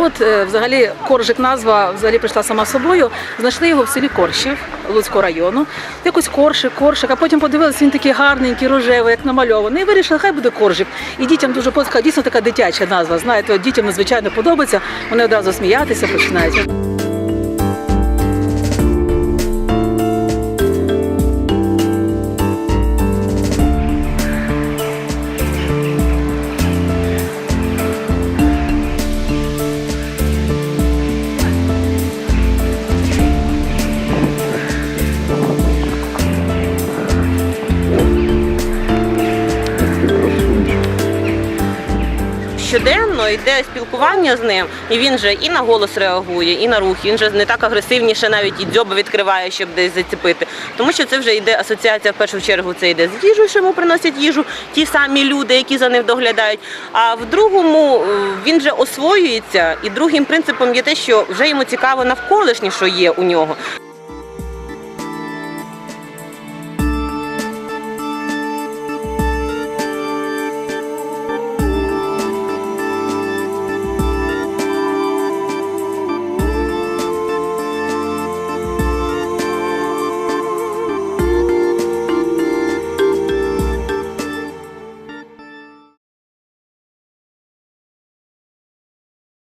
от е, взагалі коржик назва взагалі прийшла сама собою. Знайшли його в селі Корщів Луцького району. Якось коршик, коршик, а потім подивилися, він такий гарненький, рожевий, як намальований. І вирішили, хай буде коржик. І дітям дуже подобається, дійсно така дитяча назва. Знаєте, дітям надзвичайно подобається. Вони одразу сміятися починають. Щоденно йде спілкування з ним, і він же і на голос реагує, і на рух. Він же не так агресивніше, навіть і дзьоба відкриває, щоб десь зацепити. Тому що це вже йде асоціація в першу чергу. Це йде з їжею, що йому приносять їжу, ті самі люди, які за ним доглядають. А в другому е, він же освоюється, і другим принципом є те, що вже йому цікаво навколишнє, що є у нього.